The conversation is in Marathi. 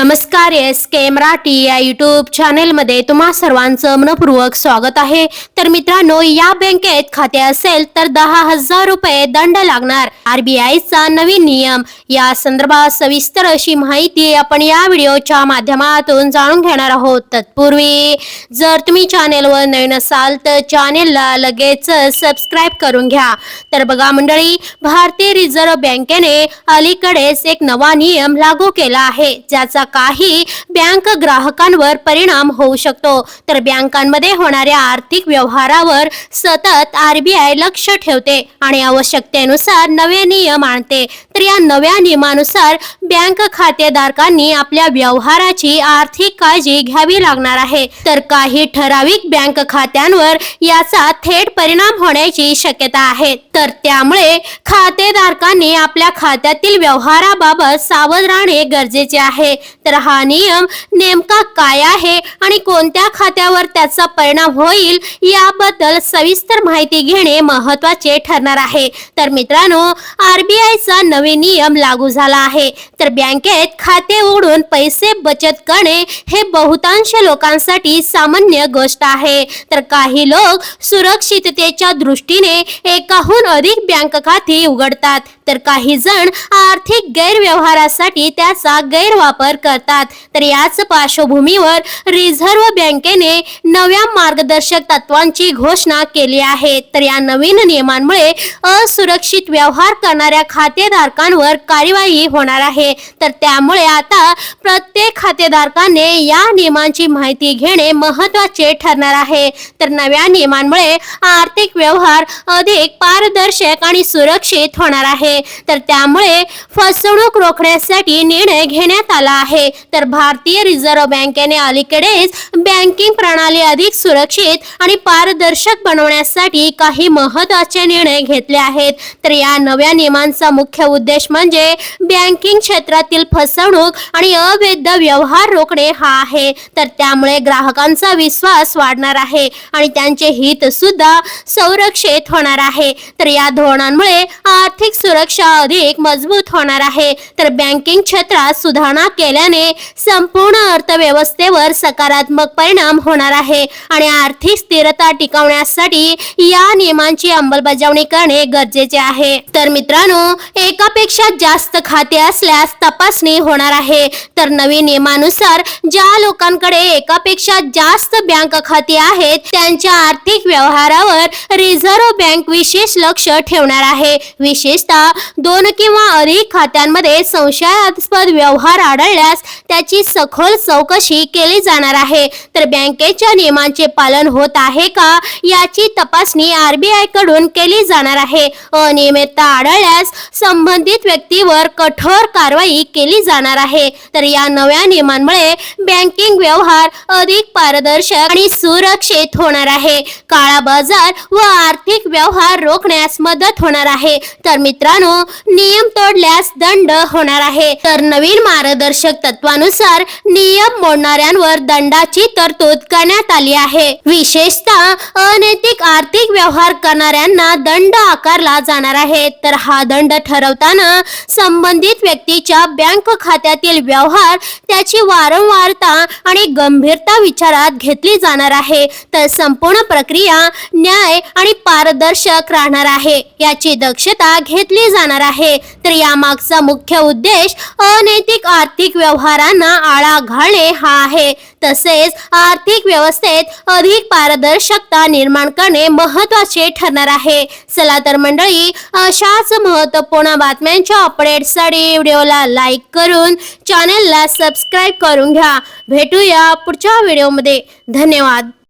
नमस्कार एस के मराठी या युट्यूब चॅनेलमध्ये तुम्हा सर्वांचं मनपूर्वक स्वागत आहे. तर मित्रांनो या बँकेत खाते असेल तर दहा हजार रुपये दंड लागणार. आरबीआयचा नवीन नियम. या संदर्भात सविस्तर अशी माहिती आपण या व्हिडिओच्या माध्यमातून जाणून घेणार आहोत. तत्पूर्वी जर तुम्ही चॅनेलवर नवीन असाल तर चॅनेलला लगेच सबस्क्राईब करून घ्या. तर बघा मंडळी भारतीय रिझर्व्ह बँकेने अलीकडेच एक नवा नियम लागू केला आहे. ज्याचा काही बँक ग्राहकांवर परिणाम होऊ शकतो. तर बँकांमध्ये होणाऱ्या आर्थिक व्यवहारावर सतत आरबीआय लक्ष ठेवते आणि आवश्यकतेनुसार नवे नियम आणते. तर या नव्या नियमानुसार बँक खातेधारकांनी आपल्या व्यवहाराची आर्थिक काळजी घ्यावी लागणार आहे. तर काही ठराविक बँक खात्यांवर याचा थेट परिणाम होण्याची शक्यता आहे. तर त्यामुळे खातेधारकांनी आपल्या खात्यातील व्यवहाराबाबत सावध राहणे गरजेचे आहे. तर हा नियम नेमका काय आहे आणि कोणत्या खात्यावर त्याचा परिणाम होईल याबद्दल सविस्तर माहिती घेणे महत्त्वाचे ठरणार आहे. तर मित्रांनो आरबीआयचा नवीन नियम लागू झाला आहे. तर बँकेत खाते उघडून पैसे बचत करणे हे बहुतांश लोकांसाठी सामान्य गोष्ट आहे. तर काही लोक सुरक्षिततेच्या दृष्टीने एकाहून अधिक बँक खाती उघडतात. तर काही जण आर्थिक गैरव्यवहारासाठी त्याचा गैरवापर करतात. तर याच पार्श्वभूमीवर रिझर्व्ह बँकेने नव्या मार्गदर्शक तत्वांची घोषणा केली आहे. तर या नवीन नियमांमुळे असुरक्षित व्यवहार करणाऱ्या खातेधारकांवर कार्यवाही होणार आहे. तर त्यामुळे आता प्रत्येक खातेधारकाने या नियमांची माहिती घेणे महत्त्वाचे ठरणार आहे. तर नव्या नियमांमुळे आर्थिक व्यवहार अधिक पारदर्शक आणि सुरक्षित होणार आहे. तर त्यामुळे फसवणूक रोखण्यासाठी निर्णय घेण्यात आला आहे. तर भारतीय रिझर्व्ह बँकेने अलीकडेच बँकिंग प्रणाली अधिक सुरक्षित आणि पारदर्शक बनवण्यासाठी काही महत्त्वाचे निर्णय घेतले आहेत. तर या नव्या नियमांचा मुख्य उद्देश म्हणजे बँकिंग क्षेत्रातील फसवणूक आणि अवैध व्यवहार रोखणे हा आहे. तर त्यामुळे ग्राहकांचा विश्वास वाढणार आहे आणि त्यांचे हित सुद्धा संरक्षित होणार आहे. तर या धोरणांमुळे आर्थिक सुरक्षा अधिक मजबूत होणार आहे. तर बँकिंग क्षेत्रात सुधारणा केल्याने संपूर्ण अर्थव्यवस्थेवर सकारात्मक परिणाम होणार आहे. आणि आर्थिक स्थिरता टिकवण्यासाठी या नियमांची अंमलबजावणी करणे गरजेचे आहे. तर मित्रांनो एकापेक्षा जास्त खाते असल्यास तपासणी होणार आहे. तर नवीन नियमानुसार ज्या लोकांकडे एकापेक्षा जास्त बँक खाती आहेत त्यांच्या आर्थिक व्यवहारावर रिझर्व्ह बँक विशेष लक्ष ठेवणार आहे. विशेषतः दोन किंवा अधिक खात्यांमध्ये संशयास्पद व्यवहार आढळल्यास त्याची सखोल चौकशी केली जाणार आहे. तर बँकेच्या नियमांचे पालन होत आहे का याची तपासणी आरबीआयकडून केली जाणार आहे. अनियमितता आढळल्यास संबंधित व्यक्तीवर कठोर कारवाई केली जाणार आहे. तर या नव्या नियमांमुळे बँकिंग व्यवहार अधिक पारदर्शक आणि सुरक्षित होणार आहे. काळा बाजार व आर्थिक व्यवहार रोखण्यास मदत होणार आहे. तर मित्रांनो नियम तोडल्यास दंड होणार आहे. तर नवीन मार्गदर्शक तत्वानुसार नियम मोडणाऱ्यांवर दंडाची तरतूद करण्यात आली आहे. विशेषतः अनैतिक आर्थिक व्यवहार करणाऱ्यांना दंड आकारला जाणार आहे. तर हा दंड ठरवताना संबंधित व्यक्तीच्या बँक खात्यातील व्यवहार त्याची वारंवारता आणि गंभीरता विचारात घेतली जाणार आहे. तर संपूर्ण प्रक्रिया न्याय आणि पारदर्शक राहणार आहे. याची दक्षता घेतली जाणार आहे. तर यामागचा मुख्य उद्देश अनैतिक आर्थिक व्यवहारांना आळा घालणे हा आहे. तसेच आर्थिक व्यवस्थेत अधिक पारदर्शकता निर्माण करणे महत्त्वाचे ठरणार आहे. चला तर मंडळी अशाच महत्त्वपूर्ण बातम्यांच्या अपडेटसाठी व्हिडिओला लाईक करून चॅनेलला सबस्क्राईब करून घ्या. भेटूया पुढच्या व्हिडिओमध्ये. धन्यवाद.